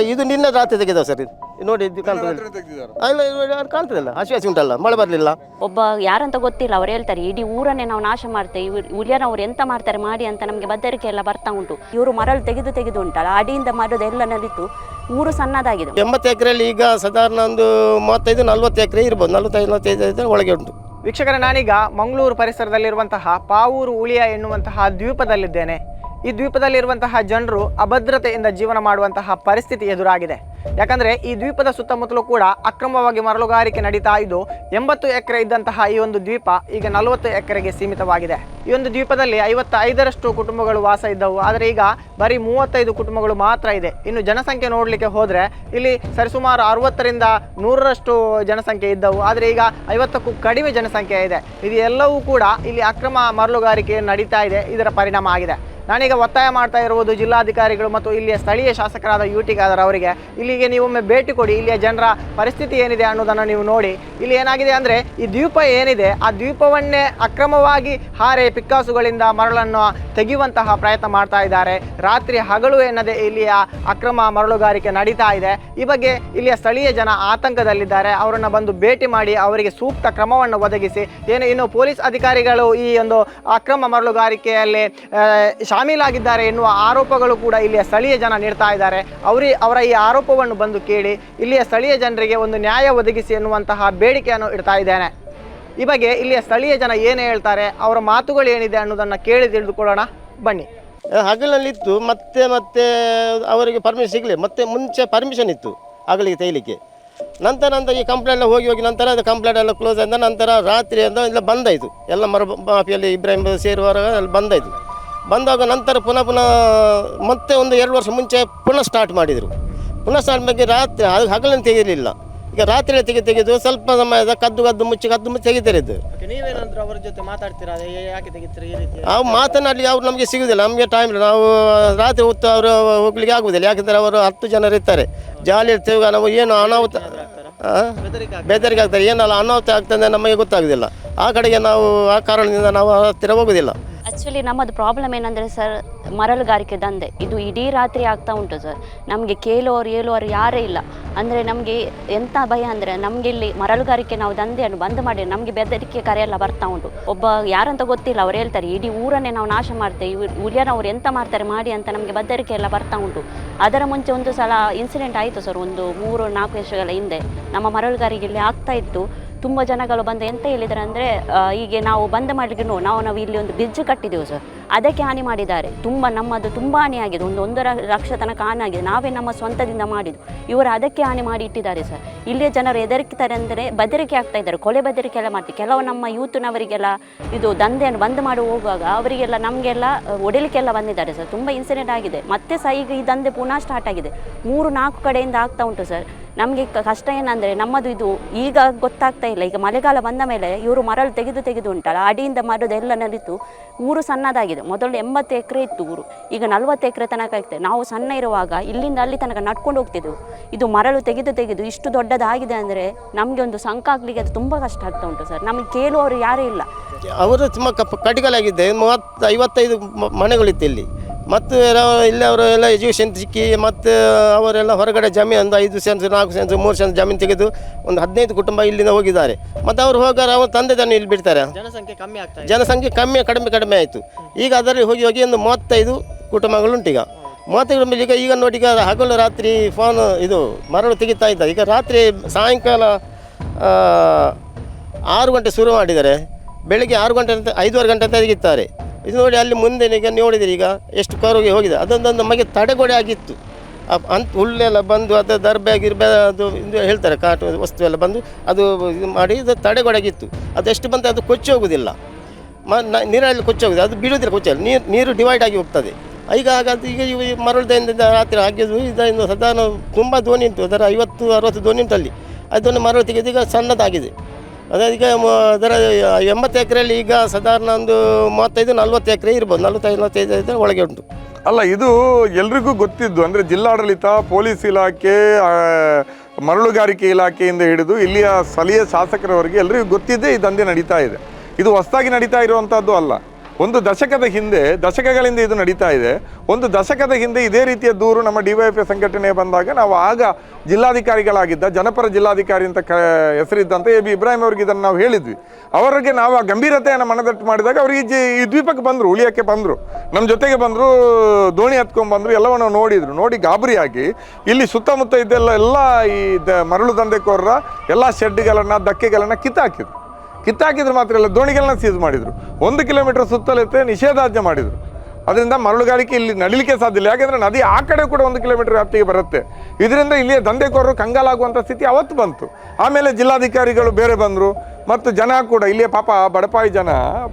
ಇದು ನಿನ್ನೆ ರಾತ್ರಿ ತೆಗೆದ ಸರ್ ಇದು. ನೋಡಿ ಇದು ಕಾಣ್ತದೆ. ಆ, ಇಲ್ಲ ಕಾಣ್ತದಲ್ಲ ಹಸಿ ಹಸಿ ಉಂಟಲ್ಲ ಮಳೆ ಬರಲಿಲ್ಲ. ಒಬ್ಬ ಯಾರಂತ ಗೊತ್ತಿಲ್ಲ ಅವ್ರು ಹೇಳ್ತಾರೆ ಇಡೀ ಊರನ್ನೇ ನಾವು ನಾಶ ಮಾಡ್ತೇವೆ ಇವ್ರು ಹುಲಿಯನವ್ರು ಎಂತ ಮಾಡ್ತಾರೆ ಮಾಡಿ ಅಂತ ನಮಗೆ ಬದ್ದರಿಕೆ ಎಲ್ಲ ಬರ್ತಾ ಉಂಟು. ಇವರು ಮರಳು ತೆಗೆದು ತೆಗೆದು ಉಂಟಲ್ಲ ಅಡಿಯಿಂದ ಮರದೆಲ್ಲ ನಲಿತು ಊರು ಸಣ್ಣದಾಗಿದೆ. ಎಂಬತ್ತು ಎಕರೆಯಲ್ಲಿ ಈಗ ಸಾಧಾರಣ ಒಂದು ಮೂವತ್ತೈದು ನಲ್ವತ್ತು ಎಕರೆ ಇರ್ಬೋದು ನಲ್ವತ್ತೈದು ನಲ್ವತ್ತೈದು ಎಕರೆ ಒಳಗೆ ಉಂಟು. ವೀಕ್ಷಕರ ನಾನೀಗ ಮಂಗಳೂರು ಪರಿಸರದಲ್ಲಿರುವಂತಹ ಪಾವೂರು ಉಳಿಯ ಎನ್ನುವಂತಹ ದ್ವೀಪದಲ್ಲಿದ್ದೇನೆ. ಈ ದ್ವೀಪದಲ್ಲಿರುವಂತಹ ಜನರು ಅಭದ್ರತೆಯಿಂದ ಜೀವನ ಮಾಡುವಂತಹ ಪರಿಸ್ಥಿತಿ ಎದುರಾಗಿದೆ. ಯಾಕಂದ್ರೆ ಈ ದ್ವೀಪದ ಸುತ್ತಮುತ್ತಲೂ ಕೂಡ ಅಕ್ರಮವಾಗಿ ಮರಳುಗಾರಿಕೆ ನಡೀತಾ ಇದ್ದು, ಎಂಬತ್ತು ಎಕರೆ ಇದ್ದಂತಹ ಈ ಒಂದು ದ್ವೀಪ ಈಗ ನಲವತ್ತು ಎಕರೆಗೆ ಸೀಮಿತವಾಗಿದೆ. ಈ ಒಂದು ದ್ವೀಪದಲ್ಲಿ ಐವತ್ತ ಐದರಷ್ಟು ಕುಟುಂಬಗಳು ವಾಸ ಇದ್ದವು. ಆದರೆ ಈಗ ಬರೀ ಮೂವತ್ತೈದು ಕುಟುಂಬಗಳು ಮಾತ್ರ ಇದೆ. ಇನ್ನು ಜನಸಂಖ್ಯೆ ನೋಡಲಿಕ್ಕೆ ಹೋದರೆ ಇಲ್ಲಿ ಸರಿಸುಮಾರು ಅರವತ್ತರಿಂದ ನೂರರಷ್ಟು ಜನಸಂಖ್ಯೆ ಇದ್ದವು. ಆದರೆ ಈಗ ಐವತ್ತಕ್ಕೂ ಕಡಿಮೆ ಜನಸಂಖ್ಯೆ ಇದೆ. ಇದು ಕೂಡ ಇಲ್ಲಿ ಅಕ್ರಮ ಮರಳುಗಾರಿಕೆ ನಡೀತಾ ಇದೆ. ಇದರ ಪರಿಣಾಮ ಆಗಿದೆ. ನಾನೀಗ ಒತ್ತಾಯ ಮಾಡ್ತಾ ಇರುವುದು ಜಿಲ್ಲಾಧಿಕಾರಿಗಳು ಮತ್ತು ಇಲ್ಲಿಯ ಸ್ಥಳೀಯ ಶಾಸಕರಾದ ಯು ಟಿ ಖಾದರ್ ಅವರಿಗೆ. ಇಲ್ಲಿಗೆ ನೀವೊಮ್ಮೆ ಭೇಟಿ ಕೊಡಿ, ಇಲ್ಲಿಯ ಜನರ ಪರಿಸ್ಥಿತಿ ಏನಿದೆ ಅನ್ನೋದನ್ನು ನೀವು ನೋಡಿ. ಇಲ್ಲಿ ಏನಾಗಿದೆ ಅಂದರೆ, ಈ ದ್ವೀಪ ಏನಿದೆ, ಆ ದ್ವೀಪವನ್ನೇ ಅಕ್ರಮವಾಗಿ ಹಾರೆ ಪಿಕ್ಕಾಸುಗಳಿಂದ ಮರಳನ್ನು ತೆಗೆಯುವಂತಹ ಪ್ರಯತ್ನ ಮಾಡ್ತಾ ಇದ್ದಾರೆ. ರಾತ್ರಿ ಹಗಲು ಎನ್ನದೆ ಇಲ್ಲಿಯ ಅಕ್ರಮ ಮರಳುಗಾರಿಕೆ ನಡೀತಾ ಇದೆ. ಈ ಬಗ್ಗೆ ಇಲ್ಲಿಯ ಸ್ಥಳೀಯ ಜನ ಆತಂಕದಲ್ಲಿದ್ದಾರೆ. ಅವರನ್ನು ಬಂದು ಭೇಟಿ ಮಾಡಿ ಅವರಿಗೆ ಸೂಕ್ತ ಕ್ರಮವನ್ನು ಒದಗಿಸಿ. ಏನು, ಇನ್ನು ಪೊಲೀಸ್ ಅಧಿಕಾರಿಗಳು ಈ ಒಂದು ಅಕ್ರಮ ಮರಳುಗಾರಿಕೆಯಲ್ಲಿ ಶಾಮೀಲಾಗಿದ್ದಾರೆ ಎನ್ನುವ ಆರೋಪಗಳು ಕೂಡ ಇಲ್ಲಿಯ ಸ್ಥಳೀಯ ಜನ ನೀಡ್ತಾ ಇದ್ದಾರೆ. ಅವರಿ, ಅವರ ಈ ಆರೋಪವನ್ನು ಬಂದು ಕೇಳಿ ಇಲ್ಲಿಯ ಸ್ಥಳೀಯ ಜನರಿಗೆ ಒಂದು ನ್ಯಾಯ ಒದಗಿಸಿ ಎನ್ನುವಂತಹ ಬೇಡಿಕೆಯನ್ನು ಇಡ್ತಾ ಇದ್ದೇನೆ. ಈ ಬಗ್ಗೆ ಇಲ್ಲಿಯ ಸ್ಥಳೀಯ ಜನ ಏನು ಹೇಳ್ತಾರೆ, ಅವರ ಮಾತುಗಳು ಏನಿದೆ ಅನ್ನೋದನ್ನು ಕೇಳಿ ತಿಳಿದುಕೊಳ್ಳೋಣ. ಬನ್ನಿ. ಹಗಲಲ್ಲಿತ್ತು, ಮತ್ತೆ ಮತ್ತೆ ಅವರಿಗೆ ಪರ್ಮಿಷನ್ ಸಿಗಲಿ ಮತ್ತೆ ಮುಂಚೆ ಪರ್ಮಿಷನ್ ಇತ್ತು ಹಗಲಿಗೆ ತೆಗಿಲಿಕ್ಕೆ. ನಂತರ ನಂತರ ಈ ಕಂಪ್ಲೇಂಟ್ ಹೋಗಿ ಹೋಗಿ ನಂತರ ಅದು ಕಂಪ್ಲೇಂಟ್ ಎಲ್ಲ ಕ್ಲೋಸ್ ಆದ ನಂತರ ರಾತ್ರಿ ಅಂತ ಇಲ್ಲ ಬಂದಾಯಿತು. ಎಲ್ಲ ಮರ ಮಾಫಿಯಲ್ಲಿ ಇಬ್ರಾಹಿಂ ಸೇರುವಾಗ ಅಲ್ಲಿ ಬಂದಾಯಿತು. ಬಂದಾಗ ನಂತರ ಪುನಃ ಪುನಃ ಮತ್ತೆ ಒಂದು ಎರಡು ವರ್ಷ ಮುಂಚೆ ಪುನಃ ಸ್ಟಾರ್ಟ್ ಮಾಡಿದರು. ಪುನಃ ಸ್ಟಾರ್ಟ್ ಬಗ್ಗೆ ರಾತ್ರಿ ಅದು ಹಗಲನ್ನು ತೆಗೆಯಲಿಲ್ಲ ಈಗ ರಾತ್ರಿ ತೆಗೆ ತೆಗೆದು ಸ್ವಲ್ಪ ಸಮಯದ ಕದ್ದು ಕದ್ದು ಮುಚ್ಚಿ ಕದ್ದು ಮುಚ್ಚಿ ತೆಗಿತಾರೆ ಇದು ನೀವೇನಾದ್ರೂ ಅವರ ಜೊತೆ ಮಾತಾಡ್ತೀರಾ? ಯಾಕೆ ತೆಗಿತೀರಾ ಈ ರೀತಿ? ನಾವು ಮಾತನಾಡಲಿ ಅವ್ರು ನಮಗೆ ಸಿಗುವುದಿಲ್ಲ ನಮಗೆ ಟೈಮ್ ಇಲ್ಲ. ನಾವು ರಾತ್ರಿ ಹೊತ್ತು ಅವರು ಹೋಗ್ಲಿಕ್ಕೆ ಆಗುವುದಿಲ್ಲ ಯಾಕಂದರೆ ಅವರು ಹತ್ತು ಜನರು ಇರ್ತಾರೆ. ಜಾಲಿ ಇರ್ತೇವೆ. ನಾವು ಏನು ಅನಾಹುತ? ಬೆದರಿಕೆ ಆಗ್ತಾರೆ. ಏನಲ್ಲ ಅನಾಹುತ ಆಗ್ತದೆ ನಮಗೆ ಗೊತ್ತಾಗುದಿಲ್ಲ. ಆ ಕಡೆಗೆ ನಾವು ಆ ಕಾರಣದಿಂದ ನಾವು ಹತ್ತಿರ ಹೋಗುದಿಲ್ಲ. ಆ್ಯಕ್ಚುಲಿ ನಮ್ಮದು ಪ್ರಾಬ್ಲಮ್ ಏನಂದರೆ ಸರ್ ಮರಳುಗಾರಿಕೆ ದಂಧೆ. ಇದು ಇಡೀ ರಾತ್ರಿ ಆಗ್ತಾ ಉಂಟು ಸರ್ ನಮಗೆ ಕೇಳುವವರು ಹೇಳುವವರು ಯಾರೇ ಇಲ್ಲ. ಅಂದರೆ ನಮಗೆ ಎಂಥ ಭಯ ಅಂದರೆ ನಮಗೆ ಇಲ್ಲಿ ಮರಳುಗಾರಿಕೆ ನಾವು ದಂಧೆಯನ್ನು ಬಂದ್ ಮಾಡಿ ನಮಗೆ ಬೆದರಿಕೆ ಕರೆ ಎಲ್ಲ ಬರ್ತಾ ಉಂಟು. ಒಬ್ಬ ಯಾರಂತ ಗೊತ್ತಿಲ್ಲ, ಅವ್ರು ಹೇಳ್ತಾರೆ, ಇಡೀ ಊರನ್ನೇ ನಾವು ನಾಶ ಮಾಡ್ತೇವೆ. ಇವ್ರು ಉಳಿಯನವ್ರು ಎಂತ ಮಾಡ್ತಾರೆ ಮಾಡಿ ಅಂತ ನಮಗೆ ಬೆದರಿಕೆ ಎಲ್ಲ ಬರ್ತಾ ಉಂಟು. ಅದರ ಮುಂಚೆ ಒಂದು ಸಲ ಇನ್ಸಿಡೆಂಟ್ ಆಯಿತು ಸರ್ ಒಂದು ಮೂರು ನಾಲ್ಕು ವರ್ಷಗಳ ಹಿಂದೆ. ನಮ್ಮ ಮರಳುಗಾರಿಕೆ ಇಲ್ಲಿ ಆಗ್ತಾ ಇತ್ತು. ತುಂಬ ಜನಗಳು ಬಂದು ಎಂತ ಹೇಳಿದ್ದಾರೆ ಅಂದರೆ ಹೀಗೆ ನಾವು ಬಂದ್ ಮಾಡಲಿಕ್ಕೆ ನಾವು ನಾವು ಇಲ್ಲಿ ಒಂದು ಬ್ರಿಡ್ಜ್ ಕಟ್ಟಿದ್ದೆವು ಸರ್ ಅದಕ್ಕೆ ಹಾನಿ ಮಾಡಿದ್ದಾರೆ. ತುಂಬ ನಮ್ಮದು ತುಂಬ ಹಾನಿ ಆಗಿದೆ. ಒಂದು ಒಂದರ ಲಕ್ಷ ತನಕ ಹಾನಿ ಆಗಿದೆ. ನಾವೇ ನಮ್ಮ ಸ್ವಂತದಿಂದ ಮಾಡಿದ್ದು. ಇವರು ಅದಕ್ಕೆ ಹಾನಿ ಮಾಡಿ ಇಟ್ಟಿದ್ದಾರೆ ಸರ್ ಇಲ್ಲಿಯ ಜನರು ಹೆದರಿಕ್ತಾರೆ ಅಂದರೆ ಬೆದರಿಕೆ ಆಗ್ತಾ ಇದ್ದಾರೆ. ಕೊಲೆ ಬೆದರಿಕೆ ಎಲ್ಲ ಮಾಡ್ತಾರೆ ಕೆಲವು ನಮ್ಮ ಯೂತ್ನವರಿಗೆಲ್ಲ ಇದು ದಂಧೆಯನ್ನು ಬಂದ್ ಮಾಡಿ ಹೋಗುವಾಗ ಅವರಿಗೆಲ್ಲ ನಮಗೆಲ್ಲ ಒಡಿಲಿಕ್ಕೆಲ್ಲ ಬಂದಿದ್ದಾರೆ ಸರ್ ತುಂಬ ಇನ್ಸಿಡೆಂಟ್ ಆಗಿದೆ. ಮತ್ತೆ ಸಹ ಈಗ ಈ ದಂಧೆ ಪುನಃ ಸ್ಟಾರ್ಟ್ ಆಗಿದೆ. ಮೂರು ನಾಲ್ಕು ಕಡೆಯಿಂದ ಆಗ್ತಾ ಉಂಟು ಸರ್ ನಮಗೆ ಕಷ್ಟ ಏನಂದರೆ ನಮ್ಮದು ಇದು ಈಗ ಗೊತ್ತಾಗ್ತಾ ಇಲ್ಲ. ಈಗ ಮಳೆಗಾಲ ಬಂದ ಮೇಲೆ ಇವರು ಮರಳು ತೆಗೆದು ತೆಗೆದು ಉಂಟಲ್ಲ, ಅಡಿಯಿಂದ ಮರದೆಲ್ಲ ನಲಿತು ಊರು ಸಣ್ಣದಾಗಿದೆ. ಮೊದಲು ಎಂಬತ್ತು ಎಕರೆ ಇತ್ತು ಊರು. ಈಗ ನಲ್ವತ್ತು ಎಕರೆ ತನಕ ಆಗ್ತದೆ ನಾವು ಸಣ್ಣ ಇರುವಾಗ ಇಲ್ಲಿಂದ ಅಲ್ಲಿ ತನಕ ನಡ್ಕೊಂಡು ಹೋಗ್ತಿದ್ದೆವು. ಇದು ಮರಳು ತೆಗೆದು ತೆಗೆದು ಇಷ್ಟು ದೊಡ್ಡದಾಗಿದೆ ಅಂದರೆ ನಮಗೆ ಒಂದು ಸಂಕ ಅದು ತುಂಬ ಕಷ್ಟ ಆಗ್ತಾ ಉಂಟು ಸರ್. ನಮಗೆ ಕೇಳುವವರು ಯಾರೂ ಇಲ್ಲ. ಅವರು ತುಂಬ ಕಪ್ ಕಟಿಕಲಾಗಿದೆ ಮೂವತ್ತು ಐವತ್ತೈದು ಮನೆಗಳಿತ್ತು ಇಲ್ಲಿ. ಮತ್ತು ಇಲ್ಲಿ ಅವರು ಎಲ್ಲ ಎಜುಕೇಷನ್ ಸಿಕ್ಕಿ ಮತ್ತು ಅವರೆಲ್ಲ ಹೊರಗಡೆ ಜಮೀನು ಒಂದು ಐದು ಸೆನ್ಸ್ ನಾಲ್ಕು ಸೆನ್ಸ್ ಮೂರು ಸೆನ್ಸ್ ಜಮೀನು ತೆಗೆದು ಒಂದು ಹದಿನೈದು ಕುಟುಂಬ ಇಲ್ಲಿಂದ ಹೋಗಿದ್ದಾರೆ. ಮತ್ತು ಅವರು ಹೋಗಾರೆ ಅವ್ರ ತಂದೆ ತಾನು ಇಲ್ಲಿ ಬಿಡ್ತಾರೆ. ಜನಸಂಖ್ಯೆ ಕಮ್ಮಿ ಆಗ್ತದೆ ಜನಸಂಖ್ಯೆ ಕಮ್ಮಿ ಕಡಿಮೆ ಕಡಿಮೆ ಆಯಿತು. ಈಗ ಅದರಲ್ಲಿ ಹೋಗಿ ಹೋಗಿ ಒಂದು ಮೂವತ್ತೈದು ಕುಟುಂಬಗಳುಂಟೀಗ ಈಗ. ಮೂವತ್ತೈದು ಕುಟುಂಬ ಈಗ ಈಗ ನೋಡಿ ಈಗ ಹಗಲು ರಾತ್ರಿ ಫೋನ್ ಇದು ಮರಳು ತೆಗಿತಾ ಇದ್ದ ಈಗ ರಾತ್ರಿ ಸಾಯಂಕಾಲ ಆರು ಗಂಟೆ ಶುರು ಮಾಡಿದ್ದಾರೆ. ಬೆಳಿಗ್ಗೆ ಆರು ಗಂಟೆ ಅಂತ ಐದುವರೆ ಗಂಟೆ ಅಂತ ತೆಗಿತಾರೆ ಇದು ನೋಡಿ ಅಲ್ಲಿ ಮುಂದೆ ಈಗ ನೋಡಿದಿರಿ ಈಗ ಎಷ್ಟು ಕರುಗೆ ಹೋಗಿದೆ. ಅದೊಂದು ನಮಗೆ ತಡೆಗೋಡೆ ಆಗಿತ್ತು. ಅಂತ ಹುಲ್ಲೆಲ್ಲ ಬಂದು ಅದು ದರ್ಬೆ ಗಿರ್ಬೆ ಅದು ಇದು ಹೇಳ್ತಾರೆ ಕಾಟು ವಸ್ತು ಎಲ್ಲ ಬಂದು ಅದು ಇದು ಮಾಡಿ ಇದು ತಡೆಗೊಡಗಿತ್ತು ಅದು ಎಷ್ಟು ಬಂದು ಅದು ಕೊಚ್ಚಿ ಹೋಗುವುದಿಲ್ಲ ಮ ನೀರಲ್ಲಿ ಕೊಚ್ಚಿ ಹೋಗುದು ಅದು ಬೀಳೋದಿಲ್ಲ ಕೊಚ್ಚಲ್ಲ ನೀರು ನೀರು ಡಿವೈಡ್ ಆಗಿ ಹೋಗ್ತದೆ. ಈಗ ಹಾಗಾದ್ರೆ ಈಗ ಇವು ಮರಳದಿಂದ ರಾತ್ರಿ ಆಗಿದ್ದು ಇದರಿಂದ ಸದಾನು ತುಂಬ ದೋಣಿ ಉಂಟು ಅದರ ಐವತ್ತು, ಅರವತ್ತು ದೋಣಿ ಉಂಟು ಅಲ್ಲಿ ಅದನ್ನು ಮರಳು ತೆಗೆದು ಈಗ ಸಣ್ಣದಾಗಿದೆ. ಅದೇ ಈಗ ಅದರ, ಎಂಬತ್ತು ಎಕರೆಯಲ್ಲಿ ಈಗ ಸಾಧಾರಣ ಒಂದು ಮೂವತ್ತೈದು, ನಲ್ವತ್ತು ಎಕರೆ ಇರ್ಬೋದು. ನಲ್ವತ್ತೈದು ನಲ್ವತ್ತೈದು ಒಳಗೆ ಉಂಟು. ಅಲ್ಲ, ಇದು ಎಲ್ರಿಗೂ ಗೊತ್ತಿದ್ದು, ಅಂದರೆ ಜಿಲ್ಲಾಡಳಿತ, ಪೊಲೀಸ್ ಇಲಾಖೆ ಮರಳುಗಾರಿಕೆ ಇಲಾಖೆಯಿಂದ ಹಿಡಿದು ಇಲ್ಲಿಯ ಸ್ಥಳೀಯ ಶಾಸಕರವರೆಗೆ ಎಲ್ರಿಗೂ ಗೊತ್ತಿದ್ದೇ ಈ ದಂಧೆ ನಡೀತಾ ಇದೆ. ಇದು ಹೊಸದಾಗಿ ನಡೀತಾ ಇರುವಂಥದ್ದು ಅಲ್ಲ. ಒಂದು ದಶಕದ ಹಿಂದೆ, ದಶಕಗಳಿಂದ ಇದು ನಡೀತಾ ಇದೆ. ಒಂದು ದಶಕದ ಹಿಂದೆ ಇದೇ ರೀತಿಯ ದೂರು ನಮ್ಮ ಡಿವೈಎಫ್ಐ ಸಂಘಟನೆ ಬಂದಾಗ ನಾವು ಆಗ ಜಿಲ್ಲಾಧಿಕಾರಿಗಳಾಗಿದ್ದ, ಜನಪರ ಜಿಲ್ಲಾಧಿಕಾರಿ ಅಂತ ಕ, ಹೆಸರಿದ್ದಂತ ಎ ಬಿ ಇಬ್ರಾಹಿಂ ಅವ್ರಿಗೆ ಇದನ್ನು ನಾವು ಹೇಳಿದ್ವಿ. ಅವರಿಗೆ ನಾವು ಆ ಗಂಭೀರತೆಯನ್ನು ಮನದಟ್ಟು ಮಾಡಿದಾಗ ಅವರಿಗೆ ಜಿ- ಈ ದ್ವೀಪಕ್ಕೆ ಬಂದರು, ಉಳಿಯೋಕ್ಕೆ ಬಂದರು. ನಮ್ಮ ಜೊತೆಗೆ ಬಂದರು, ದೋಣಿ ಹತ್ಕೊಂಬಂದರು ಎಲ್ಲವನ್ನು ನೋಡಿದ್ರು. ನೋಡಿ ಗಾಬರಿಯಾಗಿ ಇಲ್ಲಿ ಸುತ್ತಮುತ್ತ ಇದ್ದೆಲ್ಲ ಎಲ್ಲ ಈ ದ ಮರಳು ದಂಧೆಕೋರರ ಎಲ್ಲ ಶೆಡ್ಗಳನ್ನು ಧಕ್ಕೆಗಳನ್ನು ಕಿತ್ತಾಕಿದ್ರು. ಕಿತ್ತಾಕಿದ್ರು ಮಾತ್ರ ಇಲ್ಲ ದೋಣಿಗಳನ್ನ ಸೀಸ್ ಮಾಡಿದರು. ಒಂದು ಕಿಲೋಮೀಟರ್ ಸುತ್ತಲತ್ತೆ ನಿಷೇಧಾಜ್ಞೆ ಮಾಡಿದರು. ಅದರಿಂದ ಮರಳುಗಾರಿಕೆ ಇಲ್ಲಿ ನಡಿಲಿಕ್ಕೆ ಸಾಧ್ಯ ಇಲ್ಲ. ಯಾಕೆಂದರೆ ನದಿ ಆ ಕಡೆ ಕೂಡ ಒಂದು ಕಿಲೋಮೀಟರ್ ವ್ಯಾಪ್ತಿಗೆ ಬರುತ್ತೆ. ಇದರಿಂದ ಇಲ್ಲಿಯ ದಂಧೆಕೋರರು ಕಂಗಾಲಾಗುವಂಥ ಸ್ಥಿತಿ ಅವತ್ತು ಬಂತು. ಆಮೇಲೆ ಜಿಲ್ಲಾಧಿಕಾರಿಗಳು ಬೇರೆ ಬಂದರು. ಮತ್ತು ಜನ ಕೂಡ, ಇಲ್ಲಿಯ ಪಾಪ ಬಡಪಾಯಿ ಜನ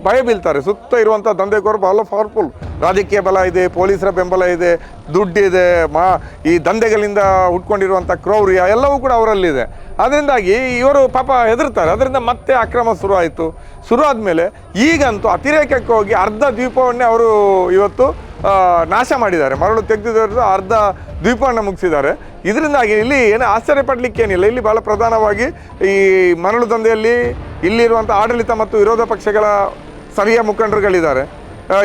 ಭಯ ಬೀಳ್ತಾರೆ. ಸುತ್ತ ಇರುವಂಥ ದಂಧೆಕೋರು ಬಹಳ ಪವರ್ಫುಲ್ ರಾಜಕೀಯ ಬಲ ಇದೆ, ಪೊಲೀಸರ ಬೆಂಬಲ ಇದೆ ದುಡ್ಡಿದೆ ಮಾ, ಈ ದಂಧೆಗಳಿಂದ ಹುಟ್ಕೊಂಡಿರುವಂಥ ಕ್ರೌರ್ಯ ಎಲ್ಲವೂ ಕೂಡ ಅವರಲ್ಲಿದೆ. ಅದರಿಂದಾಗಿ ಇವರು ಪಾಪ ಹೆದರ್ತಾರೆ. ಅದರಿಂದ ಮತ್ತೆ ಅಕ್ರಮ ಶುರು ಆಯಿತು ಶುರು ಆದಮೇಲೆ ಈಗಂತೂ ಅತಿರೇಕಕ್ಕೆ ಹೋಗಿ ಅರ್ಧ ದ್ವೀಪವನ್ನೇ ಅವರು ಇವತ್ತು ನಾಶ ಮಾಡಿದ್ದಾರೆ. ಮರಳು ತೆಗೆದಿದ್ದು ಅರ್ಧ ದ್ವೀಪವನ್ನು ಮುಗಿಸಿದ್ದಾರೆ. ಇದರಿಂದಾಗಿ ಇಲ್ಲಿ ಏನು ಆಶ್ಚರ್ಯ ಪಡಲಿಕ್ಕೇನಿಲ್ಲ ಇಲ್ಲಿ ಭಾಳ ಪ್ರಧಾನವಾಗಿ ಈ ಮರಳು ದಂಧೆಯಲ್ಲಿ ಇಲ್ಲಿರುವಂಥ ಆಡಳಿತ ಮತ್ತು ವಿರೋಧ ಪಕ್ಷಗಳ ಸ್ಥಳೀಯ ಮುಖಂಡರುಗಳಿದ್ದಾರೆ.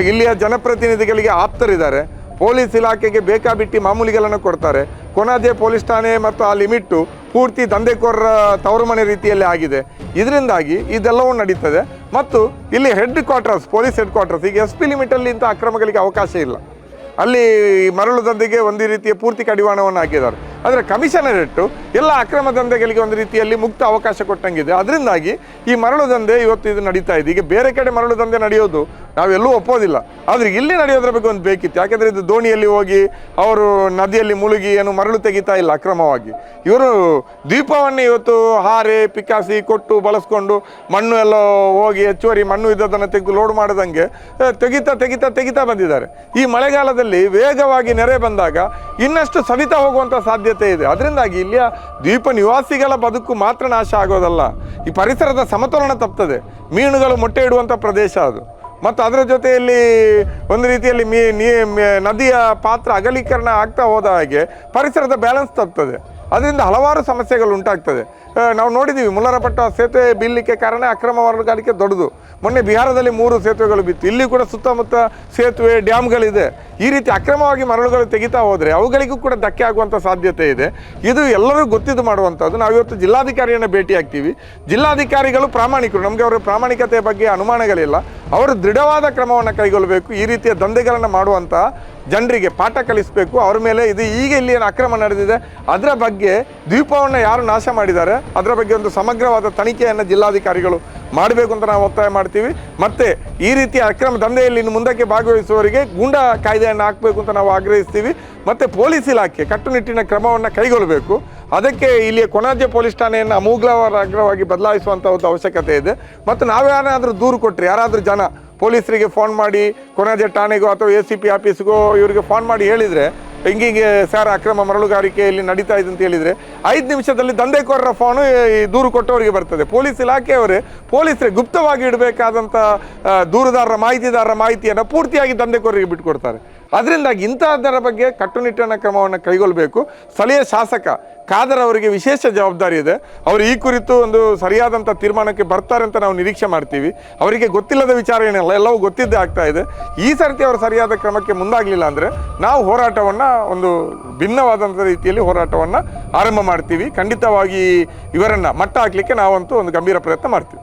ಇಲ್ಲಿಯ ಜನಪ್ರತಿನಿಧಿಗಳಿಗೆ ಆಪ್ತರಿದ್ದಾರೆ. ಪೊಲೀಸ್ ಇಲಾಖೆಗೆ ಬೇಕಾಬಿಟ್ಟಿ ಮಾಮೂಲಿಗಳನ್ನು ಕೊಡ್ತಾರೆ. ಕೊನಾದೆ ಪೊಲೀಸ್ ಠಾಣೆ ಮತ್ತು ಆ ಲಿಮಿಟ್ಟು ಪೂರ್ತಿ ದಂಧೆಕೋರರ ತವರು ಮನೆ ರೀತಿಯಲ್ಲಿ ಆಗಿದೆ. ಇದರಿಂದಾಗಿ ಇದೆಲ್ಲವೂ ನಡೀತದೆ. ಮತ್ತು ಇಲ್ಲಿ headquarters police headquarters ಈಗ ಎಸ್ ಪಿ ಲಿಮಿಟಲ್ಲಿ ಇಂಥ ಅಕ್ರಮಗಳಿಗೆ ಅವಕಾಶ ಇಲ್ಲ. ಅಲ್ಲಿ ಮರಳು ದಂಧೆಗೆ ಒಂದು ರೀತಿಯ ಪೂರ್ತಿ ಕಡಿವಾಣವನ್ನು ಹಾಕಿದ್ದಾರೆ ಆದರೆ ಕಮಿಷನರೇಟು ಎಲ್ಲ ಅಕ್ರಮ ದಂಧೆಗಳಿಗೆ ಒಂದು ರೀತಿಯಲ್ಲಿ ಮುಕ್ತ ಅವಕಾಶ ಕೊಟ್ಟಂಗಿದೆ. ಅದರಿಂದಾಗಿ ಈ ಮರಳು ದಂಧೆ ಇವತ್ತು ಇದು ನಡೀತಾ ಇದೆ. ಈಗ ಬೇರೆ ಕಡೆ ಮರಳು ದಂಧೆ ನಡೆಯೋದು ನಾವೆಲ್ಲೂ ಒಪ್ಪೋದಿಲ್ಲ. ಆದರೆ ಇಲ್ಲಿ ನಡೆಯೋದ್ರ ಬಗ್ಗೆ ಒಂದು ಬೇಕಿತ್ತು. ಯಾಕೆಂದರೆ ಇದು ದೋಣಿಯಲ್ಲಿ ಹೋಗಿ ಅವರು ನದಿಯಲ್ಲಿ ಮುಳುಗಿ ಏನು ಮರಳು ತೆಗಿತಾ ಇಲ್ಲ ಅಕ್ರಮವಾಗಿ. ಇವರು ದ್ವೀಪವನ್ನೇ ಇವತ್ತು ಹಾರೆ ಪಿಕಾಸಿ ಕೊಟ್ಟು ಬಳಸ್ಕೊಂಡು ಮಣ್ಣು ಎಲ್ಲ ಹೋಗಿ ಹೆಚ್ಚುವರಿ ಮಣ್ಣು ಇದ್ದದನ್ನು ತೆಗೆದು ಲೋಡ್ ಮಾಡದಂಗೆ ತೆಗಿತಾ ತೆಗಿತಾ ತೆಗಿತಾ ಬಂದಿದ್ದಾರೆ. ಈ ಮಳೆಗಾಲದಲ್ಲಿ ವೇಗವಾಗಿ ನೆರೆ ಬಂದಾಗ ಇನ್ನಷ್ಟು ಸವಿತಾ ಹೋಗುವಂಥ ಸಾಧ್ಯತೆ ಇದೆ. ಅದರಿಂದಾಗಿ ಇಲ್ಲಿಯ ದ್ವೀಪ ನಿವಾಸಿಗಳ ಬದುಕು ಮಾತ್ರ ನಾಶ ಆಗೋದಲ್ಲ. ಈ ಪರಿಸರದ ಸಮತೋಲನ ತಪ್ತದೆ. ಮೀನುಗಳು ಮೊಟ್ಟೆ ಇಡುವಂಥ ಪ್ರದೇಶ ಅದು. ಮತ್ತು ಅದರ ಜೊತೆಯಲ್ಲಿ ಒಂದು ರೀತಿಯಲ್ಲಿ ಮೀ ನೀ ನದಿಯ ಪಾತ್ರ ಅಗಲೀಕರಣ ಆಗ್ತಾ ಹೋದ ಹಾಗೆ ಪರಿಸರದ ಬ್ಯಾಲೆನ್ಸ್ ತಪ್ತದೆ ಅದರಿಂದ ಹಲವಾರು ಸಮಸ್ಯೆಗಳು ಉಂಟಾಗ್ತದೆ. ನಾವು ನೋಡಿದ್ದೀವಿ ಮುಲ್ಲರಪಟ್ಟ ಸೇತುವೆ ಬೀಳಲಿಕ್ಕೆ ಕಾರಣ ಅಕ್ರಮ ಮರಳುಗಾರಿಕೆ ದೊಡ್ಡದು ಮೊನ್ನೆ ಬಿಹಾರದಲ್ಲಿ ಮೂರು ಸೇತುವೆಗಳು ಬಿತ್ತು. ಇಲ್ಲಿ ಕೂಡ ಸುತ್ತಮುತ್ತ ಸೇತುವೆ, ಡ್ಯಾಮ್ಗಳಿದೆ. ಈ ರೀತಿ ಅಕ್ರಮವಾಗಿ ಮರಳುಗಳು ತೆಗಿತಾ ಹೋದರೆ ಅವುಗಳಿಗೂ ಕೂಡ ಧಕ್ಕೆ ಆಗುವಂಥ ಸಾಧ್ಯತೆ ಇದೆ. ಇದು ಎಲ್ಲರೂ ಗೊತ್ತಿದ್ದು ಮಾಡುವಂಥದ್ದು. ನಾವು ಇವತ್ತು ಜಿಲ್ಲಾಧಿಕಾರಿಯನ್ನು ಭೇಟಿ ಆಗ್ತೀವಿ ಜಿಲ್ಲಾಧಿಕಾರಿಗಳು ಪ್ರಾಮಾಣಿಕರು. ನಮಗೆ ಅವರ ಪ್ರಾಮಾಣಿಕತೆ ಬಗ್ಗೆ ಅನುಮಾನಗಳಿಲ್ಲ. ಅವರು ದೃಢವಾದ ಕ್ರಮವನ್ನು ಕೈಗೊಳ್ಳಬೇಕು, ಈ ರೀತಿಯ ದಂಧೆಗಳನ್ನು ಮಾಡುವಂಥ ಜನರಿಗೆ ಪಾಠ ಕಲಿಸಬೇಕು. ಅವ್ರ ಮೇಲೆ ಇದು ಈಗ ಇಲ್ಲಿ ಏನು ಅಕ್ರಮ ನಡೆದಿದೆ. ಅದರ ಬಗ್ಗೆ ದ್ವೀಪವನ್ನು ಯಾರು ನಾಶ ಮಾಡಿದ್ದಾರೆ? ಅದರ ಬಗ್ಗೆ ಒಂದು ಸಮಗ್ರವಾದ ತನಿಖೆಯನ್ನು ಜಿಲ್ಲಾಧಿಕಾರಿಗಳು ಮಾಡಬೇಕು ಅಂತ ನಾವು ಒತ್ತಾಯ ಮಾಡ್ತೀವಿ. ಮತ್ತೆ ಈ ರೀತಿಯ ಅಕ್ರಮ ದಂಧೆಯಲ್ಲಿ ಇನ್ನು ಮುಂದಕ್ಕೆ ಭಾಗವಹಿಸುವವರಿಗೆ ಗೂಂಡಾ ಕಾಯ್ದೆಯನ್ನು ಹಾಕಬೇಕು ಅಂತ ನಾವು ಆಗ್ರಹಿಸ್ತೀವಿ. ಮತ್ತು ಪೊಲೀಸ್ ಇಲಾಖೆ ಕಟ್ಟುನಿಟ್ಟಿನ ಕ್ರಮವನ್ನು ಕೈಗೊಳ್ಳಬೇಕು. ಅದಕ್ಕೆ ಇಲ್ಲಿಯ ಕೊಣಾಜೆ ಪೊಲೀಸ್ ಠಾಣೆಯನ್ನು ಅಮೂಲಾಗ್ರವಾಗಿ ಬದಲಾಯಿಸುವಂಥ ಒಂದು ಅವಶ್ಯಕತೆ ಇದೆ. ಮತ್ತು ನಾವ್ಯಾರಾದರೂ ದೂರು ಕೊಟ್ಟರೆ ಯಾರಾದರೂ ಜನ ಪೊಲೀಸರಿಗೆ ಫೋನ್ ಮಾಡಿ ಕೊಣಾಜೆ ಠಾಣೆಗೋ ಅಥವಾ ಎ ಸಿ ಪಿ ಆಫೀಸ್ಗೋ ಇವರಿಗೆ ಫೋನ್ ಮಾಡಿ ಹೇಳಿದರೆ ಹಿಂಗಿಂಗೆ ಸರ್ ಅಕ್ರಮ ಮರಳುಗಾರಿಕೆಯಲ್ಲಿ ನಡೀತಾ ಇದೆ ಅಂತ ಹೇಳಿದರೆ ಐದು ನಿಮಿಷದಲ್ಲಿ ದಂಧೆಕೋರರ ಫೋನು ಈ ದೂರು ಕೊಟ್ಟವರಿಗೆ ಬರ್ತದೆ. ಪೊಲೀಸ್ ಇಲಾಖೆಯವರೇ ಪೊಲೀಸರೇ ಗುಪ್ತವಾಗಿ ಇಡಬೇಕಾದಂಥ ದೂರದಾರರ ಮಾಹಿತಿದಾರರ ಮಾಹಿತಿಯನ್ನು ಪೂರ್ತಿಯಾಗಿ ದಂಧೆಕೋರರಿಗೆ ಬಿಟ್ಕೊಡ್ತಾರೆ. ಅದರಿಂದಾಗಿ ಇಂಥದ್ದರ ಬಗ್ಗೆ ಕಟ್ಟುನಿಟ್ಟಿನ ಕ್ರಮವನ್ನು ಕೈಗೊಳ್ಳಬೇಕು ಸ್ಥಳೀಯ ಶಾಸಕ ಖಾದರ್ ಅವರಿಗೆ ವಿಶೇಷ ಜವಾಬ್ದಾರಿ ಇದೆ. ಅವರು ಈ ಕುರಿತು ಒಂದು ಸರಿಯಾದಂಥ ತೀರ್ಮಾನಕ್ಕೆ ಬರ್ತಾರೆ ಅಂತ ನಾವು ನಿರೀಕ್ಷೆ ಮಾಡ್ತೀವಿ. ಅವರಿಗೆ ಗೊತ್ತಿಲ್ಲದ ವಿಚಾರ ಏನಿಲ್ಲ, ಎಲ್ಲವೂ ಗೊತ್ತಿದ್ದೇ ಆಗ್ತಾ ಇದೆ. ಈ ಸರ್ತಿ ಅವರು ಸರಿಯಾದ ಕ್ರಮಕ್ಕೆ ಮುಂದಾಗಲಿಲ್ಲ ಅಂದರೆ ನಾವು ಹೋರಾಟವನ್ನು ಒಂದು ಭಿನ್ನವಾದಂಥ ರೀತಿಯಲ್ಲಿ ಹೋರಾಟವನ್ನು ಆರಂಭ ಮಾಡ್ತೀವಿ. ಖಂಡಿತವಾಗಿ ಇವರನ್ನು ಮಟ್ಟ ಹಾಕಲಿಕ್ಕೆ ನಾವಂತೂ ಒಂದು ಗಂಭೀರ ಪ್ರಯತ್ನ ಮಾಡ್ತೀವಿ.